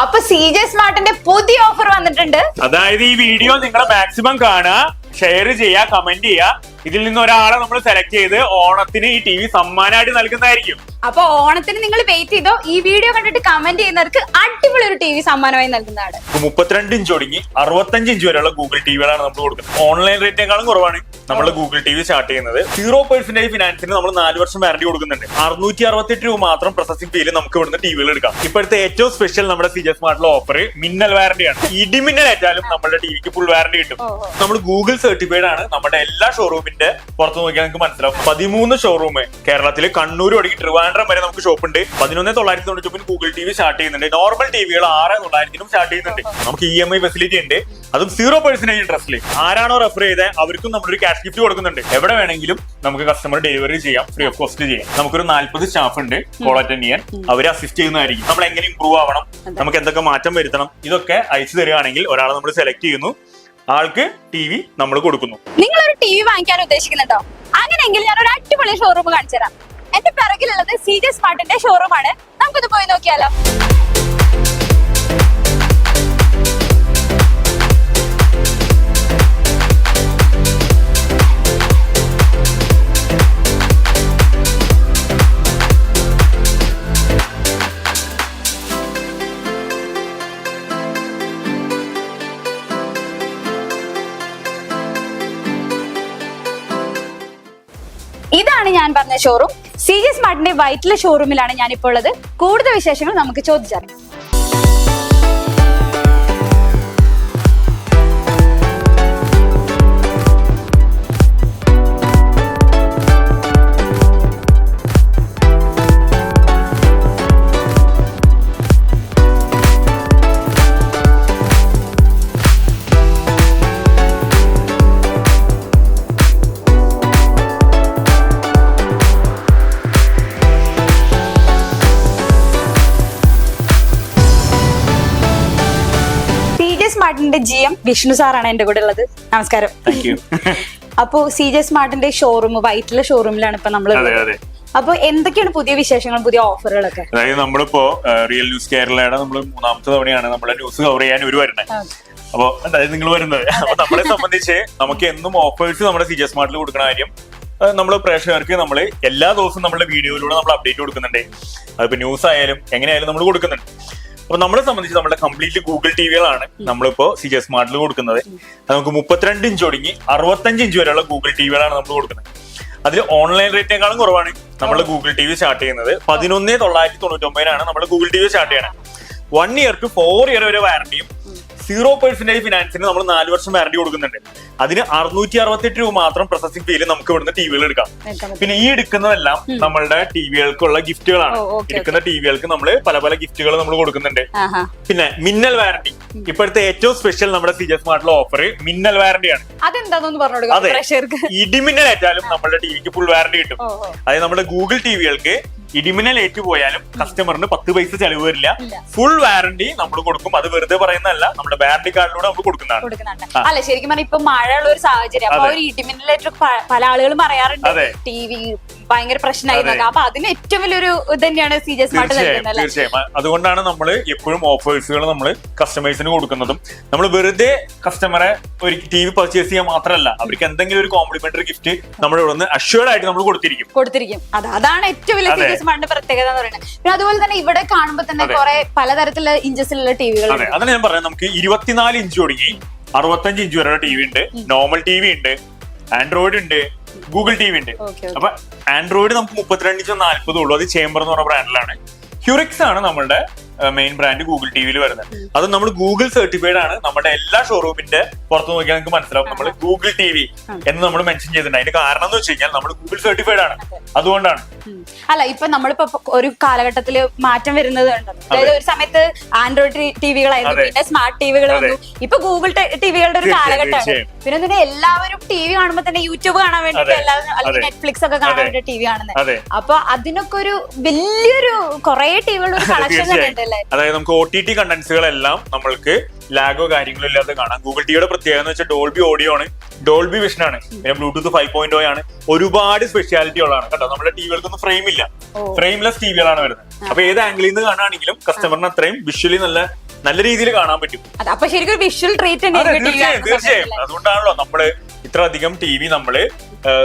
അപ്പൊ C J സ്മാർട്ടിന്റെ പുതിയ offer വന്നിട്ടുണ്ട്. അതായത് ഈ വീഡിയോ നിങ്ങൾ മാക്സിമം കാണുക ഷെയർ ചെയ്യുക കമന്റ് ചെയ്യുക. ഇതിൽ നിന്ന് ഒരാളെ നമ്മൾ സെലക്ട് ചെയ്ത് ഓണത്തിന് ഈ ടി വി സമ്മാനമായിട്ട് നൽകുന്നതായിരിക്കും. അപ്പൊ ഓണത്തിന് നിങ്ങൾ വെയിറ്റ് ചെയ്തോ ഈ വീഡിയോ കണ്ടിട്ട് കമന്റ് ചെയ്യുന്നവർക്ക് അടിപൊളി ഒരു ടി വി സമ്മാനമായി നൽകുന്നതാണ്. മുപ്പത്തിരണ്ട് ഇഞ്ച് ഒടുങ്ങി അറുപത്തഞ്ച് ഇഞ്ച് വരെയുള്ള ഗൂഗിൾ ടി വികളാണ് നമ്മൾ കൊടുക്കുന്നത്. ഓൺലൈൻ റേറ്റിനേക്കാളും കുറവാണ്. നമ്മൾ ഗൂഗിൾ ടി വി സ്റ്റാർട്ട് ചെയ്യുന്നത്. സീറോ പെർസെന്റേജ് ഫിനാൻസിന് നമ്മൾ നാല് വർഷം വാറണ്ടി കൊടുക്കുന്നുണ്ട്. അറുന്നൂറ്റി അറുപത്തെട്ട് രൂപ മാത്രം പ്രൊസസിംഗ് ഫീൽ നമുക്ക് ഇവിടുന്ന് ടിവികൾ എടുക്കാം. ഇപ്പോഴത്തെ ഏറ്റവും സ്പെഷ്യൽ നമ്മുടെ സി ജെ സ്മാർട്ടിലെ ഓഫർ മിന്നൽ വാറണ്ടിയാണ് ഇടിമിന്നൽ ഏറ്റാലും നമ്മുടെ ടിവിക്ക് ഫുൾ വാറണ്ടി കിട്ടും. നമ്മൾ ഗൂഗിൾ സർട്ടിഫൈഡ് ആണ്. നമ്മുടെ എല്ലാ ഷോറൂമിന്റെ പുറത്ത് നോക്കിയാൽ നിങ്ങൾക്ക് മനസ്സിലാവും. പതിമൂന്ന് ഷോറൂം കേരളത്തിൽ കണ്ണൂർ തുടങ്ങി ട്രിവാൻഡ്രം വരെ നമുക്ക് ഷോപ്പ് ഉണ്ട്. പതിനൊന്ന് തൊള്ളായിരത്തി തൊണ്ണൂറ്റി ഗൂഗിൾ ടി വി സ്റ്റാർട്ട് ചെയ്യുന്നുണ്ട്. നോർമൽ ടിവികൾ ആറ് തൊള്ളായിരത്തിനും സ്റ്റാർട്ട് ചെയ്യുന്നുണ്ട്. നമുക്ക് ഇ എം ഐ ഫെസിലിറ്റി ഉണ്ട്. അതും സീറോ പെർസെന്റേജ് ഇൻട്രസ്റ്റിൽ ആരാണോ റെഫർ ചെയ്തത് അവർക്കും നമ്മളൊരു ക്യാഷ് ഗിഫ്റ്റ് കൊടുക്കുന്നുണ്ട്. എവിടെ വേണമെങ്കിലും നമുക്ക് കസ്റ്റമർ ഡെലിവറി ചെയ്യാം ഫ്രീ ഓഫ് കോസ്റ്റ് ചെയ്യാം. നമുക്കൊരു നാല്പത് സ്റ്റാഫ് ഉണ്ട് കോൾ അറ്റൻഡ് ചെയ്യാൻ. അവരെ അസിസ്റ്റ് ചെയ്യുന്നതായിരിക്കും. നമ്മൾ എങ്ങനെ ഇമ്പ്രൂവ് ആവണം? നമുക്ക് എന്തൊക്കെ മാറ്റം വരുത്തണം? ഇതൊക്കെ അയച്ചു തരികയാണെങ്കിൽ ഒരാളെ നമ്മൾ സെലക്ട് ചെയ്യുന്നു. ആൾക്ക് ടി വി നമ്മൾ കൊടുക്കുന്നു. നിങ്ങൾ ഒരു ടി വി വാങ്ങിക്കാൻ ഉദ്ദേശിക്കുന്നുണ്ടോ അങ്ങനെയെങ്കിൽ ഞാൻ ഒരു അടിപൊളി ഷോറൂം കാണിച്ചു തരാം എന്റെ പിറകിലുള്ളത് സി ജെ സ്മാർട്ടിന്റെ ഷോറൂമാണ് ആണ്. നമുക്കൊന്ന് പോയി നോക്കിയാലോ? ഇതാണ് ഞാൻ പറഞ്ഞ ഷോറൂം സി ജി സ്മാർട്ടിന്റെ വൈറ്റിലെ ഷോറൂമിലാണ് ഞാനിപ്പോൾ ഉള്ളത്. കൂടുതൽ വിശേഷങ്ങൾ നമുക്ക് ചോദിച്ചറിയാം. സ്മാർട്ടിന്റെ ജി എം വിഷ്ണു സാറാണ് എന്റെ കൂടെ ഉള്ളത്. നമസ്കാരം. അപ്പൊ സി ജെ സ്മാർട്ടിന്റെ ഷോറൂം വൈറ്റിലെ ഷോറൂമിലാണ് ഇപ്പൊ നമ്മൾ അപ്പൊ എന്തൊക്കെയാണ് പുതിയ വിശേഷങ്ങളും പുതിയ ഓഫറുകളൊക്കെ അതായത് നമ്മളിപ്പോ റിയൽ ന്യൂസ് കേരളയുടെ നമ്മൾ മൂന്നാമത്തെ തവണയാണ് നമ്മളെ ന്യൂസ് കവർ ചെയ്യാൻ ഒരു വരുന്നത് അപ്പൊ അതായത് നിങ്ങൾ വരുന്നത്. അപ്പൊ നമ്മളെ സംബന്ധിച്ച് നമുക്ക് എന്നും ഓഫേഴ്സ് നമ്മുടെ സി ജെ സ്മാർട്ടിൽ കൊടുക്കുന്ന കാര്യം നമ്മൾ പ്രേക്ഷകർക്ക് നമ്മൾ എല്ലാ ദിവസവും നമ്മുടെ വീഡിയോയിലൂടെ നമ്മൾ അപ്ഡേറ്റ് കൊടുക്കുന്നുണ്ട്. അതിപ്പോ ന്യൂസ് ആയാലും എങ്ങനെയായാലും നമ്മൾ കൊടുക്കുന്നുണ്ട്. അപ്പൊ നമ്മളെ സംബന്ധിച്ച് നമ്മുടെ കംപ്ലീറ്റ്ലി ഗൂഗിൾ ടിവികളാണ് നമ്മളിപ്പോ സി ജെ സ്മാർട്ടിൽ കൊടുക്കുന്നത്. നമുക്ക് മുപ്പത്തിരണ്ട് ഇഞ്ച് ഒടുങ്ങി അറുപത്തഞ്ച് ഇഞ്ച് വരെയുള്ള ഗൂഗിൾ ടിവികളാണ് നമ്മൾ കൊടുക്കുന്നത്. അതിൽ ഓൺലൈൻ റേറ്റിനേക്കാളും കുറവാണ് നമ്മൾ ഗൂഗിൾ ടി വി സ്റ്റാർട്ട് ചെയ്യുന്നത്. പതിനൊന്ന് തൊള്ളായിരത്തി തൊണ്ണൂറ്റി ഒമ്പതിനാണ് നമ്മൾ ഗൂഗിൾ ടി വി സ്റ്റാർട്ട് ചെയ്യണത് one year two four year വരെ വാറണ്ടിയും സീറോ പെർസെന്റേജ് ഫിനാൻസിന് നമ്മൾ നാല് വർഷം വാറണ്ടി കൊടുക്കുന്നുണ്ട്. അതിന് അറുന്നൂറ്റി അറുപത്തെട്ട് രൂപ മാത്രം പ്രോസസിംഗ് ഫീൽ നമുക്ക് ഇവിടുന്ന് ടിവികൾ എടുക്കാം. പിന്നെ ഈ എടുക്കുന്നതെല്ലാം നമ്മളുടെ ടിവികൾക്കുള്ള ഗിഫ്റ്റുകളാണ് എടുക്കുന്ന ടിവികൾക്ക് നമ്മൾ പല പല ഗിഫ്റ്റുകൾ നമ്മൾ കൊടുക്കുന്നുണ്ട്. പിന്നെ മിന്നൽ വാറണ്ടി ഇപ്പോഴത്തെ ഏറ്റവും സ്പെഷ്യൽ നമ്മുടെ സി ജെ സ്മാർട്ടിലെ ഓഫർ മിന്നൽ വാറണ്ടിയാണ് അതെന്താന്നൊന്ന് പറഞ്ഞു കൊടുക്കാം അതെ. പ്രേക്ഷകർക്ക്. ഇടിമിന്നൽ ഏറ്റാലും നമ്മുടെ ടിവിക്ക് ഫുൾ വാറണ്ടി കിട്ടും. അതായത് നമ്മുടെ ഗൂഗിൾ ടിവികൾക്ക് ഇടിമിന്നൽ ഏറ്റുപോയാലും കസ്റ്റമറിന് പത്ത് പൈസ ചെലവ് വരില്ല. ഫുൾ വാറണ്ടി നമ്മൾ കൊടുക്കും. അത് വെറുതെ പറയുന്നതല്ല. നമ്മുടെ വാറണ്ടി കാർഡിലൂടെ നമ്മൾ കൊടുക്കുന്നതാണ്. അല്ല ശരിക്കും പറഞ്ഞാൽ ഇപ്പൊ മഴയുള്ള ഒരു സാഹചര്യം. അപ്പൊ. ഒരു ഇടിമിന്നലായിട്ട് പല ആളുകളും പറയാറുണ്ട്. ടി വി ഭയങ്കര പ്രശ്നമായിരുന്നു. അപ്പൊ അതിന് ഏറ്റവും വലിയൊരു ഇത് തന്നെയാണ് സി ജെ സ്മാർട്ട് തീർച്ചയായും അതുകൊണ്ടാണ് നമ്മൾ എപ്പോഴും ഓഫേഴ്സുകൾ നമ്മൾ കസ്റ്റമേഴ്സിന് കൊടുക്കുന്നതും. നമ്മൾ വെറുതെ കസ്റ്റമറെ ഒരു ടി വി പർച്ചേസ് ചെയ്യാൻ മാത്രമല്ല അവർക്ക് എന്തെങ്കിലും ഒരു കോംപ്ലിമെന്ററി ഗിഫ്റ്റ് നമ്മൾ ഇവിടെ നിന്ന് അഷ്വേർഡ് ആയിട്ട് നമ്മൾ കൊടുത്തിരിക്കും. കൊടുത്തിരിക്കും. അതാണ് ഏറ്റവും വലിയ സ്മാർട്ടിന്റെ പ്രത്യേകത എന്ന് പറയുന്നത്. പിന്നെ അതുപോലെ തന്നെ ഇവിടെ കാണുമ്പോൾ തന്നെ. കുറെ പലതരത്തിലുള്ള ഇഞ്ചസിലുള്ള ടിവികൾ അതെ. അതാണ് ഞാൻ പറയാം. നമുക്ക് ഇരുപത്തിനാല് ഇഞ്ച് തുടങ്ങി. അറുപത്തഞ്ച് ഇഞ്ച് വരെ ടി വി ഉണ്ട്. നോർമൽ ടി വി ഉണ്ട്. ആൻഡ്രോയിഡ് ഉണ്ട്. ഗൂഗിൾ ടി വി ഉണ്ട്. അപ്പൊ ആൻഡ്രോയിഡ് നമുക്ക് മുപ്പത്തിരണ്ട് ഇഞ്ച് നാല്പത് ഉള്ളൂ. അത് ചേംബർ എന്ന് പറഞ്ഞ ബ്രാൻഡിലാണ് ഹ്യൂറിക്സ് ആണ് നമ്മുടെ മെയിൻ ബ്രാൻഡ് ഗൂഗിൾ ടി വിയിൽ വരുന്നത്. അത് നമ്മൾ ഗൂഗിൾ സർട്ടിഫൈഡ് ആണ്. നമ്മുടെ എല്ലാ ഷോറൂമിന്റെ പുറത്ത് നോക്കിയാൽ നിങ്ങൾക്ക് മനസ്സിലാവും. നമ്മൾ ഗൂഗിൾ ടി വി എന്ന് നമ്മൾ മെൻഷൻ ചെയ്തിട്ടുണ്ട് അതിന്റെ കാരണം എന്ന് വെച്ച് കഴിഞ്ഞാൽ നമ്മൾ ഗൂഗിൾ സർട്ടിഫൈഡ് ആണ്. അതുകൊണ്ടാണ്. അല്ല ഇപ്പൊ നമ്മളിപ്പോ ഒരു കാലഘട്ടത്തിൽ മാറ്റം വരുന്നത് അതായത് ഒരു സമയത്ത് ആൻഡ്രോയിഡ് ടിവികളായിരുന്നു. പിന്നെ സ്മാർട്ട് ടിവികൾ. വന്നു. ഇപ്പൊ ഗൂഗിൾ ടിവികളുടെ ഒരു കാലഘട്ടം കാലഘട്ടമാണ്. പിന്നെ എന്തിനാ എല്ലാവരും ടി വി കാണുമ്പോ തന്നെ യൂട്യൂബ് കാണാൻ വേണ്ടി. എല്ലാവരും അല്ലെങ്കിൽ നെറ്റ്ഫ്ലിക്സ് ഒക്കെ കാണാൻ വേണ്ടി ടി വി കാണുന്നത് അപ്പൊ അതിനൊക്കെ ഒരു വലിയൊരു കുറെ ഒരു കളക്ഷൻ തന്നെ ഉണ്ടല്ലേ? അതായത് നമുക്ക് ഒ ടി ടി കണ്ടൻസുകളെല്ലാം നമ്മൾക്ക് ലാഗോ കാര്യങ്ങളോ ഇല്ലാതെ കാണാം. ഗൂഗിൾ ടിയുടെ പ്രത്യേകത എന്ന് വെച്ചാൽ ഡോൾബി ഓഡിയോ ആണ്. ഡോൾബി വിഷൻ ആണ്. പിന്നെ ബ്ലൂടൂത്ത് ഫൈവ് പോയിന്റ് ആണ്. ഒരുപാട് സ്പെഷ്യാലിറ്റി ഉള്ളതാണ് കേട്ടോ. നമ്മുടെ ടിവികൾക്കൊന്നും ഫ്രെയിം ഇല്ല. ഫ്രെയിംലെസ് ടിവികളാണ് വരുന്നത്. അപ്പൊ ഏത് ആംഗിളിൽ നിന്ന് കാണുകയാണെങ്കിലും കസ്റ്റമറിന് അത്രയും വിഷ്വലി നല്ല നല്ല രീതിയിൽ കാണാൻ പറ്റും. അപ്പൊ ശരിക്കും വിഷ്വൽ ട്രീറ്റ് തീർച്ചയായും തീർച്ചയായും. അതുകൊണ്ടാണല്ലോ നമ്മൾ ഇത്ര അധികം ടി വി നമ്മൾ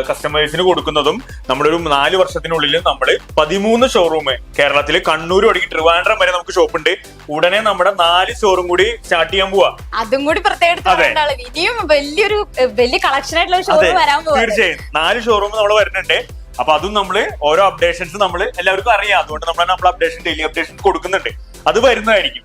കസ്റ്റമേഴ്സിന് കൊടുക്കുന്നതും നമ്മളൊരു നാല് വർഷത്തിനുള്ളിൽ നമ്മൾ പതിമൂന്ന് ഷോറൂം കേരളത്തിൽ കണ്ണൂർ ഒടുക്കി ട്രിവാൻഡ്രം വരെ നമുക്ക് ഷോപ്പ് ഉണ്ട്. ഉടനെ നമ്മുടെ നാല് ഷോറൂം കൂടി സ്റ്റാർട്ട് ചെയ്യാൻ പോവാ. അതും കൂടി പ്രത്യേകം. ഇനിയും വലിയൊരു വലിയ കളക്ഷൻ ആയിട്ടുള്ള ഷോറൂം വരാൻ തീർച്ചയായും. നാല് ഷോറൂം നമ്മൾ വരുന്നുണ്ട്. അപ്പൊ അതും നമ്മൾ ഓരോ അപ്ഡേഷൻസ് നമ്മൾ എല്ലാവർക്കും അറിയാം. അതുകൊണ്ട് നമ്മൾ നമ്മൾ അപ്ഡേഷൻ ഡെയിലി അപ്ഡേഷൻ കൊടുക്കുന്നുണ്ട്. അത് വരുന്നതായിരിക്കും.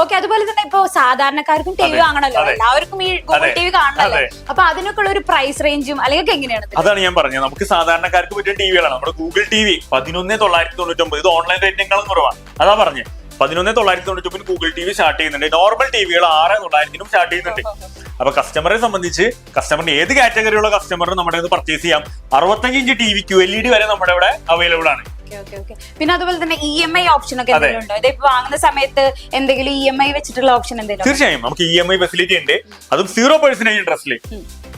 ഓക്കെ അതുപോലെ തന്നെ ഇപ്പൊ സാധാരണക്കാർക്കും ടി വി വാങ്ങണല്ലോ എല്ലാവർക്കും ഈ ഗൂഗിൾ ടി വി കാണണല്ലോ. അപ്പൊ അതിനൊക്കെ ഉള്ള ഒരു പ്രൈസ് റേഞ്ചും അല്ലെങ്കിൽ എങ്ങനെയാണ് അതാണ് ഞാൻ പറഞ്ഞത്. നമുക്ക് സാധാരണക്കാർക്ക് പറ്റിയ ടിവികളാണ് നമ്മുടെ ഗൂഗിൾ ടി വി പതിനൊന്ന് തൊള്ളായിരത്തി തൊണ്ണൂറ്റി ഒമ്പത് ഇത് ഓൺലൈൻ റേറ്റിനേക്കാളും കുറവാണ്. അതാ പറഞ്ഞത് പതിനൊന്ന് തൊള്ളായിരത്തി തൊണ്ണൂറ്റി ഒമ്പത് ഗൂഗിൾ ടി വി സ്റ്റാർട്ട് ചെയ്യുന്നുണ്ട്. നോർമൽ ടിവികൾ ആറ് തൊള്ളായിരത്തിനും സ്റ്റാർട്ട് ചെയ്യുന്നുണ്ട്. അപ്പൊ കസ്റ്റമറെ സംബന്ധിച്ച് കസ്റ്റമറിന് ഏത് കാറ്റഗറിയുള്ള കസ്റ്റമറും നമ്മുടെ പർച്ചേസ് ചെയ്യാം? അറുപത്തഞ്ച് inch T V Q L E D വരെ നമ്മുടെ ഇവിടെ അവൈലബിൾ ആണ്. പിന്നെ അതുപോലെ തന്നെ ഇ എം ഐ ഓപ്ഷൻ ഒക്കെ. എന്തെങ്കിലും ഉണ്ടോ? ഇതിപ്പോ വാങ്ങുന്ന സമയത്ത് എന്തെങ്കിലും ഇ എം ഐ വെച്ചിട്ടുള്ള ഓപ്ഷൻ എന്തെങ്കിലും തീർച്ചയായും. നമുക്ക് ഇ എം ഐ ഫെസിലിറ്റി ഉണ്ട്. അതും സീറോ പെർസെന്റേജ് ഇൻട്രസ്റ്റിൽ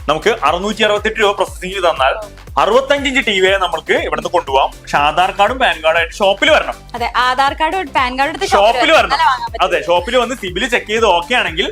നമുക്ക് അറുന്നൂറ്റി അറുപത്തെട്ട് രൂപ പ്രോസസിംഗ് തന്നാൽ അറുപത്തഞ്ച് ഇഞ്ച് ടി വിയെ നമുക്ക് ഇവിടുന്ന് കൊണ്ടുപോകാം പക്ഷെ ആധാർ കാർഡും പാൻ കാർഡും ആയിട്ട് ഷോപ്പിൽ വരണം. അതെ ആധാർ കാർഡ് പാൻ കാർഡ് ഷോപ്പിൽ വരണം. അതെ ഷോപ്പിൽ വന്ന് സിബിൽ ചെക്ക് ചെയ്ത് ഓക്കെ ആണെങ്കിൽ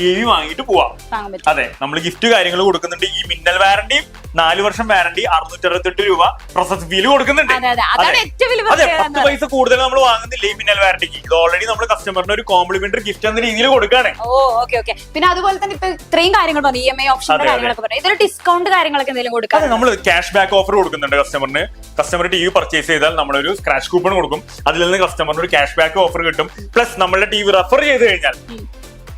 ടി വി വാങ്ങിയിട്ട് പോവാം. വാങ്ങാൻ പറ്റും. അതെ നമ്മൾ ഗിഫ്റ്റ് കാര്യങ്ങൾ കൊടുക്കുന്നുണ്ട്. ഈ മിന്നൽ വാറണ്ടിയും നാല് വർഷം വാറണ്ടി അറുന്നൂറ്റി അറുപത്തെട്ട് രൂപ പ്രോസസ് ഫീൽ കൊടുക്കുന്നുണ്ട്. അതെ അതെ. അതാണ് അതെ. ഏറ്റവും വലിയ അതെ പ്രത്യേകത പത്ത് പൈസ കൂടുതൽ നമ്മൾ വാങ്ങുന്നില്ല ഈ മിന്നൽ വാറണ്ടിക്ക് ഇത് ഓൾറെഡി നമ്മൾ കസ്റ്റമറിന് ഒരു കോംപ്ലിമെന്ററി ഗിഫ്റ്റ് എന്ന രീതിയിൽ കൊടുക്കുകയാണ്. ഓ ഓക്കെ ഓക്കെ പിന്നെ അതുപോലെ തന്നെ ഇപ്പൊ ഇത്രയും കാര്യങ്ങൾ പറഞ്ഞു ഇ എം ഐ ഓപ്ഷന്റെ അതെ, അതെ. കാര്യങ്ങളൊക്കെ പറഞ്ഞു. ഇതിൽ ഡിസ്കൗണ്ട് കാര്യങ്ങളൊക്കെ എന്തെങ്കിലും കൊടുക്കാം അതെ നമ്മൾ ക്യാഷ് ബാക്ക് ഓഫർ കൊടുക്കുന്നുണ്ട് കസ്റ്റമറിന് കസ്റ്റമർ ടി വി പർച്ചേസ് ചെയ്താൽ നമ്മളൊരു സ്ക്രാച്ച് കൂപ്പൺ കൊടുക്കും. അതിൽ നിന്ന് കസ്റ്റമറിന് ഒരു ക്യാഷ് ബാക്ക് ഓഫർ കിട്ടും. പ്ലസ് നമ്മളുടെ ടി വി റെഫർ ചെയ്ത് കഴിഞ്ഞാൽ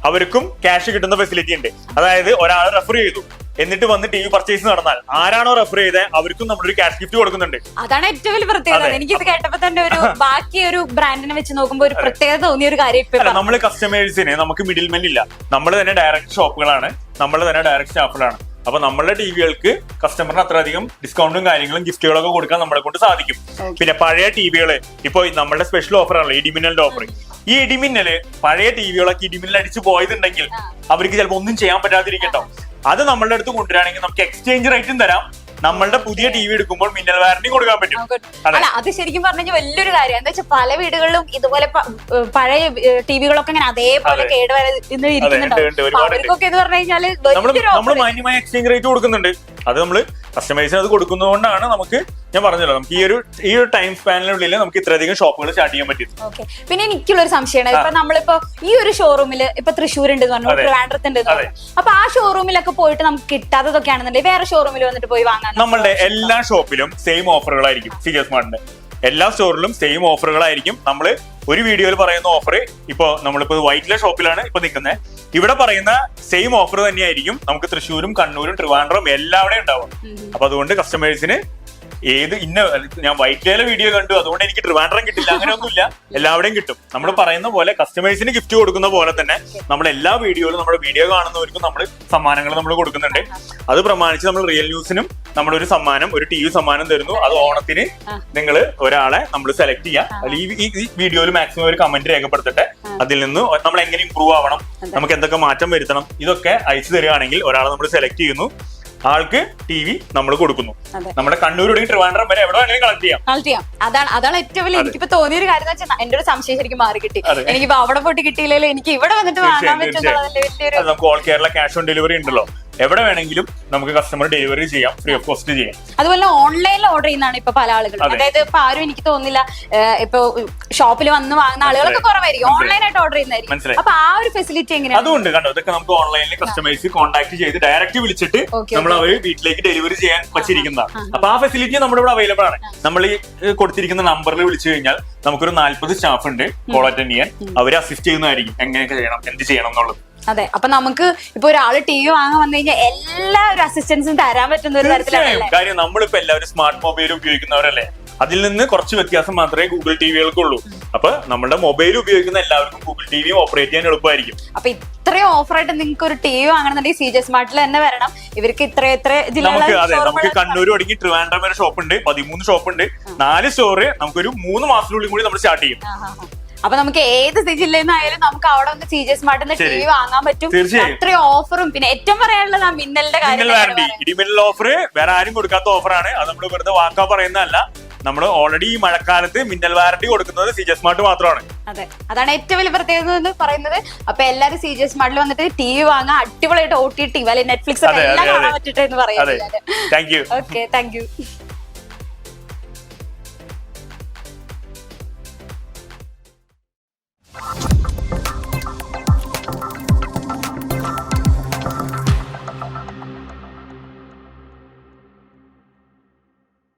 അവർക്കും ക്യാഷ് കിട്ടുന്ന ഫെസിലിറ്റി ഉണ്ട്. അതായത് ഒരാൾ റെഫർ ചെയ്തു. എന്നിട്ട് വന്ന് ടി വി പർച്ചേസ് നടന്നാൽ ആരാണോ റെഫർ ചെയ്തത് അവർക്കും നമ്മളൊരു ക്യാഷ് ഗിഫ്റ്റ് കൊടുക്കുന്നുണ്ട്. അതാണ് ഏറ്റവും വലിയ പ്രത്യേകത. എനിക്ക് കേട്ടപ്പോ തന്നെ ഒരു ബാക്കി ഒരു ബ്രാൻഡിനെ വെച്ച് നോക്കുമ്പോൾ ഒരു പ്രത്യേകത തോന്നിയ ഒരു കാര്യം നമ്മൾ കസ്റ്റമേഴ്സിന് നമുക്ക് മിഡിൽ മെൻ ഇല്ല. നമ്മൾ തന്നെ ഡയറക്റ്റ് ഷോപ്പുകളാണ് നമ്മൾ തന്നെ ഡയറക്റ്റ് സ്റ്റാഫുകളാണ് അപ്പൊ നമ്മളുടെ ടിവികൾക്ക് കസ്റ്റമറിന് അത്രയധികം ഡിസ്കൗണ്ടും കാര്യങ്ങളും ഗിഫ്റ്റുകളൊക്കെ കൊടുക്കാൻ നമ്മളെ കൊണ്ട് സാധിക്കും. പിന്നെ പഴയ ടിവികൾ ഇപ്പൊ നമ്മുടെ സ്പെഷ്യൽ ഓഫർ ആണല്ലോ ഇഡിമിനലിന്റെ ഓഫർ ഈ ഇടിമിന്നൽ പഴയ ടി വികളൊക്കെ ഇടിമിന്നൽ അടിച്ചു പോയതുണ്ടെങ്കിൽ അവർക്ക് ചിലപ്പോൾ ഒന്നും ചെയ്യാൻ പറ്റാതിരിക്കട്ടോ. അത് നമ്മളുടെ അടുത്ത് കൊണ്ടുവരാണെങ്കിൽ നമുക്ക് എക്സ്ചേഞ്ച് റേറ്റും തരാം. നമ്മളുടെ പുതിയ ടി വി എടുക്കുമ്പോൾ മിന്നൽ വാറണ്ടി കൊടുക്കാൻ പറ്റും. അതെ. അല്ല അത് ശരിക്കും പറഞ്ഞു വലിയൊരു കാര്യം. എന്താ വെച്ചാൽ പല വീടുകളിലും ഇതുപോലെ പഴയ ടിവികളൊക്കെ ഇങ്ങനെ അതേപോലെ കേടുവരുന്നുണ്ട് അവർക്കൊക്കെ എന്ന് പറഞ്ഞു കഴിഞ്ഞാൽ നമ്മൾ. മാന്യമായ എക്സ്ചേഞ്ച് റേറ്റ് കൊടുക്കുന്നുണ്ട്. അത് നമ്മൾ കസ്റ്റമേഴ്സിന് അത് കൊടുക്കുന്നതുകൊണ്ടാണ് നമുക്ക് ഞാൻ പറഞ്ഞല്ലോ നമുക്ക് ഈ ഒരു ഈ ഒരു ടൈം സ്പാനിനുള്ളിൽ നമുക്ക് ഇത്രയധികം ഷോപ്പുകൾ സ്റ്റാർട്ട് ചെയ്യാൻ പറ്റും ഓക്കെ പിന്നെ എനിക്കുള്ള ഒരു സംശയമാണ് ഇപ്പൊ നമ്മളിപ്പോ ഈ ഒരു ഷോറൂമിൽ ഇപ്പൊ തൃശ്ശൂർ ഉണ്ട് പറഞ്ഞു. അപ്പൊ ആ ഷോറൂമിലൊക്കെ പോയിട്ട് നമുക്ക് കിട്ടാത്തതൊക്കെ ആണെന്നുണ്ടെങ്കിൽ വേറെ ഷോറൂമിൽ വന്നിട്ട് പോയി വാങ്ങാൻ നമ്മളുടെ എല്ലാ ഷോപ്പിലും സെയിം ഓഫറുകളായിരിക്കും ഫിഗേഴ്സ് ജി സ്മാർട്ടിന്റെ എല്ലാ സ്റ്റോറിലും സെയിം ഓഫറുകളായിരിക്കും നമ്മൾ ഒരു വീഡിയോയിൽ പറയുന്ന ഓഫർ ഇപ്പൊ വൈറ്റ് വൈറ്റിലെ ഷോപ്പിലാണ് ഇപ്പൊ നിൽക്കുന്നത് ഇവിടെ പറയുന്ന സെയിം ഓഫർ തന്നെയായിരിക്കും. നമുക്ക് തൃശ്ശൂരും കണ്ണൂരും ട്രിവാൻഡ്രം എല്ലാവിടെയും ഉണ്ടാവും അപ്പൊ അതുകൊണ്ട് കസ്റ്റമേഴ്സിന് ഏത് ഇന്ന ഞാൻ വൈറ്റിലെ വീഡിയോ കണ്ടു അതുകൊണ്ട് എനിക്ക് ട്രിവാൻഡ്രം കിട്ടില്ല അങ്ങനെയൊന്നുമില്ല. എല്ലാവിടെയും കിട്ടും. നമ്മൾ പറയുന്ന പോലെ കസ്റ്റമേഴ്സിന് ഗിഫ്റ്റ് കൊടുക്കുന്ന പോലെ തന്നെ നമ്മൾ എല്ലാ വീഡിയോയിലും നമ്മുടെ വീഡിയോ കാണുന്നവർക്കും നമ്മൾ സമ്മാനങ്ങൾ നമ്മൾ കൊടുക്കുന്നുണ്ട്. അത് പ്രമാണിച്ച് നമ്മൾ റിയൽ ന്യൂസിനും നമ്മളൊരു സമ്മാനം ഒരു ടി വി സമ്മാനം തരുന്നു. അത് ഓണത്തിന് നിങ്ങൾ ഒരാളെ നമ്മൾ സെലക്ട് ചെയ്യുക അല്ലെങ്കിൽ ഈ വീഡിയോയിൽ മാക്സിമം ഒരു കമന്റ് രേഖപ്പെടുത്തട്ടെ. അതിൽ നിന്ന് നമ്മൾ എങ്ങനെ ഇമ്പ്രൂവ് ആവണം നമുക്ക് എന്തൊക്കെ മാറ്റം വരുത്തണം ഇതൊക്കെ അയച്ചു തരികയാണെങ്കിൽ ഒരാളെ നമ്മൾ സെലക്ട് ചെയ്യുന്നു. ആൾക്ക് ടി വി നമ്മൾ കൊടുക്കുന്നു നമ്മുടെ കണ്ണൂർ ട്രിവാൻഡ്രം വരെ എവിടെ വേണമെങ്കിലും കളക്ട് ചെയ്യാം. കളക്ട് ചെയ്യാം. അതാണ് അതാണ് ഏറ്റവും വലിയ എനിക്കിപ്പോ തോന്നിയൊരു കാര്യം എന്ന് വെച്ചാൽ എന്റെ ഒരു സംശയം ശരിക്കും മാറി കിട്ടി. എനിക്ക് എനിക്കിപ്പോ അവിടെ പോയിട്ട് കിട്ടിയില്ലെങ്കിൽ എനിക്ക് ഇവിടെ വന്നിട്ട് വാങ്ങാൻ പറ്റും നമുക്ക് all Kerala cash on delivery ഉണ്ടല്ലോ. എവിടെ വേണമെങ്കിലും നമുക്ക് കസ്റ്റമർ ഡെലിവറി ചെയ്യാം ഫ്രീ ഓഫ് കോസ്റ്റ് ചെയ്യാം. അതുപോലെ ഓൺലൈനിൽ ഓർഡർ ചെയ്യുന്നതാണ് ഇപ്പൊ പല ആളുകളും. അതായത് ഇപ്പൊ ആരും എനിക്ക് തോന്നുന്നില്ല ഇപ്പൊ ഷോപ്പിൽ വന്ന് വാങ്ങുന്ന ആളുകളൊക്കെ. കുറവായിരിക്കും. ഓൺലൈൻ ഓൺലൈനായിട്ട് ഓർഡർ ചെയ്യുന്നതായിരിക്കും. മനസ്സിലായി. അപ്പൊ ആ ഒരു ഫെസിലിറ്റി എങ്ങനെയാണ്? അതുകൊണ്ട് കണ്ടോ ഇതൊക്കെ നമുക്ക് ഓൺലൈനിൽ കസ്റ്റമേഴ്സ് കോൺടാക്ട് ചെയ്ത് ഡയറക്റ്റ് വിളിച്ചിട്ട് നമ്മൾ അവർ വീട്ടിലേക്ക് ഡെലിവറി ചെയ്യാൻ വച്ചിരിക്കുന്നതാണ്. അപ്പൊ ആ ഫെസിലിറ്റി നമ്മുടെ ഇവിടെ അവൈലബിൾ ആണ്. നമ്മൾ ഈ കൊടുത്തിരിക്കുന്ന നമ്പറിൽ വിളിച്ചു കഴിഞ്ഞാൽ നമുക്കൊരു നാല്പത് സ്റ്റാഫ് ഉണ്ട് കോൾ അറ്റൻഡ് ചെയ്യാൻ. അവരെ അസിസ്റ്റ് ചെയ്യുന്നതായിരിക്കും. എങ്ങനെയൊക്കെ ചെയ്യണം എന്ത് ചെയ്യണം എന്നുള്ളത്. അതെ അപ്പൊ നമുക്ക് ഇപ്പൊ ഒരാൾ ടി വി വാങ്ങാൻ വന്നു കഴിഞ്ഞാൽ എല്ലാ ഒരു അസിസ്റ്റൻസും തരാൻ പറ്റുന്ന ഒരു തരത്തിലാണ് കാര്യം നമ്മളിപ്പോ എല്ലാവരും സ്മാർട്ട് മൊബൈൽ ഉപയോഗിക്കുന്നവരല്ലേ? അതിൽ നിന്ന് കുറച്ച് വ്യത്യാസം മാത്രമേ ഗൂഗിൾ ടി വികൾക്കുള്ളൂ അപ്പൊ നമ്മുടെ മൊബൈൽ ഉപയോഗിക്കുന്ന എല്ലാവർക്കും ഗൂഗിൾ ടി വി ഓപ്പറേറ്റ് ചെയ്യാൻ എളുപ്പമായിരിക്കും. അപ്പൊ ഇത്രയും ഓഫറായിട്ട് നിങ്ങൾക്ക് ഒരു ടി വി വാങ്ങണമെന്നുണ്ടെങ്കിൽ സി ജെ സ്മാർട്ടിൽ തന്നെ വരണം. ഇവർക്ക് ഇത്ര ഇത്ര നമുക്ക് അതെ നമുക്ക് കണ്ണൂർ തുടങ്ങി ട്രിവാൻഡ്രം വരെ ഷോപ്പ് ഉണ്ട് പതിമൂന്ന് ഷോപ്പ് ഉണ്ട്. നാല് സ്റ്റോറ് നമുക്കൊരു മൂന്ന് മാസത്തിനുള്ളിൽ കൂടി നമ്മൾ സ്റ്റാർട്ട് ചെയ്യും. അപ്പൊ നമുക്ക് ഏത് ജില്ലയിൽ നിന്നായാലും നമുക്ക് അവിടെ ഒന്ന് C J TV T V വാങ്ങാൻ പറ്റും. അത്രയും ഓഫറും പിന്നെ ഏറ്റവും പറയാനുള്ളത് ആ മിന്നലിന്റെ കാര്യം ഇടിമിന്നൽ ഓഫർ വേറെ ആരും കൊടുക്കാത്ത ഓഫറാണ് അത് നമ്മൾ വെറുതെ വാക്കാ പറയുന്നതല്ല. നമ്മൾ ഓൾറെഡി ഈ മഴക്കാലത്ത് മിന്നൽ വാറണ്ടി കൊടുക്കുന്നത് സി മാർട്ട് സ്മാർട്ട് മാത്രമാണ്. അതെ. അതാണ് ഏറ്റവും വലിയ പ്രത്യേകത എന്ന് പറയുന്നത്. അപ്പൊ എല്ലാരും സി ജെ സ്മാർട്ടിൽ വന്നിട്ട് ടി വി വാങ്ങാൻ അടിപൊളിയായിട്ട് ഒ ടി ടി അല്ലെങ്കിൽ നെറ്റ്ഫ്ലിക്സ് എല്ലാം കാണാൻ പറ്റട്ടെ എന്ന് ഓക്കെ താങ്ക് യു